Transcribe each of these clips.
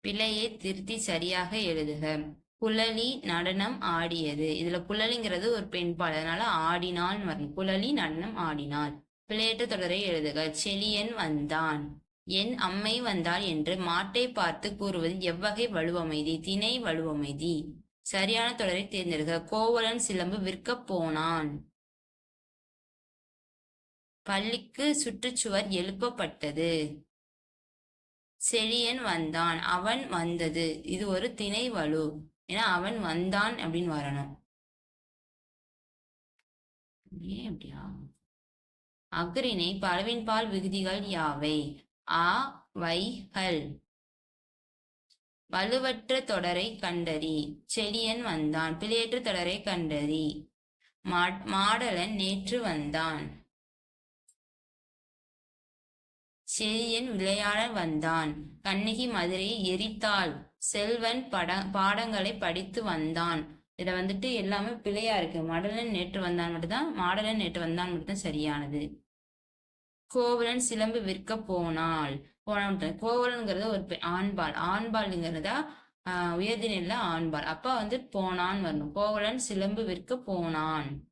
பிழையை திருத்தி சரியாக எழுதுக. குழலி நடனம் ஆடியது. இதுல குழலிங்கிறது ஒரு பெண்பால் அதனால ஆடினாள் வரணும். குழலி நடனம் ஆடினாள். பிழையற்ற தொடரை எழுதுக. செழியன் வந்தான். என் அம்மை வந்தாள் என்று மாட்டை பார்த்து கூறுவது எவ்வகை வலுவமைதி? திணை வலுவமைதி. சரியான தொடரை தேர்ந்தெடுக்க கோவலன் சிலம்பு விற்கப் போனான். பள்ளிக்கு சுற்றுச்சுவர் எழுப்பப்பட்டது. செழியன் வந்தான். அவன் வந்தது. இது ஒரு திணை வலு ஏன்னா அவன் வந்தான் அப்படின்னு வரணும். ஏன் அப்படியா? அக்ரிணை பலவின் பால் விகுதிகள் யாவை? ஆ வை ஹல் வலுவற்ற தொடரை கண்டறி. செழியன் வந்தான். பிழையற்ற தொடரை கண்டறி. மாடலன் நேற்று வந்தான். செழியன் விளையாட வந்தான். கண்ணகி மதுரையை எரித்தாள். செல்வன் பட பாடங்களை படித்து வந்தான். இதுல வந்துட்டு எல்லாமே பிழையா இருக்கு. மடலன் நேற்று வந்தான் மட்டும்தான் மாடலன் நேற்று வந்தான் மட்டும்தான் சரியானது. கோவலன் சிலம்பு விற்க போனாள். போன கோவலன்கிறது ஒரு பெ- ஆண்பால். ஆண்பால்ங்கிறதா ஆஹ் உயர்தினில ஆண்பால். அப்பா வந்து போனான் வரணும். கோவலன் சிலம்பு விற்க போனான்.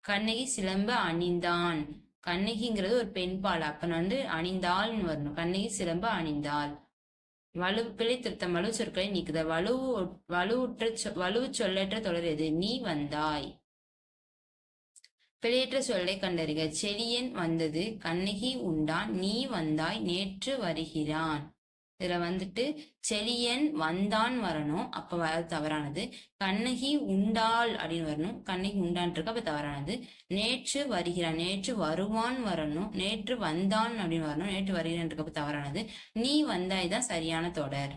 கண்ணகி சிலம்பு அணிந்தான். கண்ணகிங்கிறது ஒரு பெண்பால் அப்ப வந்து அணிந்தாள்னு வரணும். கண்ணகி சிலம்பு அணிந்தாள். வலு பிழை திருத்தம் வலு சொற்களை நீக்குத வலு வலுவுற்ற சொ- வலுவு சொல்லற்ற தொடர் எது? நீ வந்தாய். பிழையற்ற சொல்லை கண்டறிக. செழியன் வந்தது. கண்ணகி உண்டான். நீ வந்தாய். நேற்று வருகிறான். இதுல வந்துட்டு செழியன் வந்தான் வரணும். அப்ப வர தவறானது. கண்ணகி உண்டாள் அப்படின்னு வரணும். கண்ணகி உண்டான் இருக்கு அப்ப தவறானது. நேற்று வருகிறான் நேற்று வருவான் வரணும். நேற்று வந்தான் அப்படின்னு வரணும். நேற்று வருகிறான் இருக்கு அப்ப தவறானது. நீ வந்தாய் தான் சரியான தொடர்.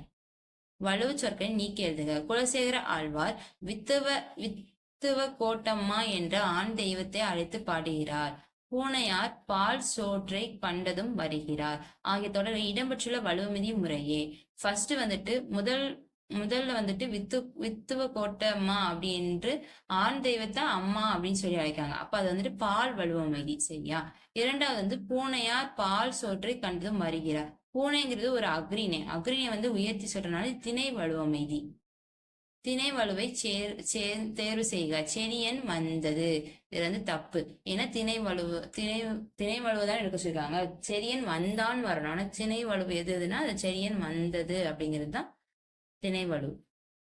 வலுவு சொற்களை நீக்கி எழுதுக. குலசேகர ஆழ்வார் வித்துவ வித்துவ கோட்டம்மா என்ற ஆண் தெய்வத்தை அழைத்து பாடுகிறார். பூனையார் பால் சோற்றை கண்டதும் வருகிறார். ஆகிய தொடரில் இடம்பெற்றுள்ள வலுவமிதி முறையே. ஃபர்ஸ்ட் வந்துட்டு முதல் முதல்ல வந்துட்டு வித்து வித்துவ கோட்டம்மா அப்படின்று ஆண் தெய்வத்தை அம்மா அப்படின்னு சொல்லி அழைக்காங்க அப்ப அது வந்துட்டு பால் வலுவமைதி சரியா? இரண்டாவது வந்து பூனையார் பால் சோற்றை கண்டதும் வருகிறார். பூனைங்கிறது ஒரு அக்ரிணை. அக்ரிணை வந்து உயர்த்தி சொல்றதுனால திணை வலுவமைதி. திணை வலுவை சேர் சேர் தேர்வு செய்க. செடியன் வந்தது. இது வந்து தப்பு. ஏன்னா திணை வலுவு திணை திணை வலுவை தான் எடுக்க சொல்லிருக்காங்க. செரியன் வந்தான் வரணும். ஆனா திணை வலுவு எது எதுனா அது செரியன் வந்தது அப்படிங்கிறது தான் திணை வலு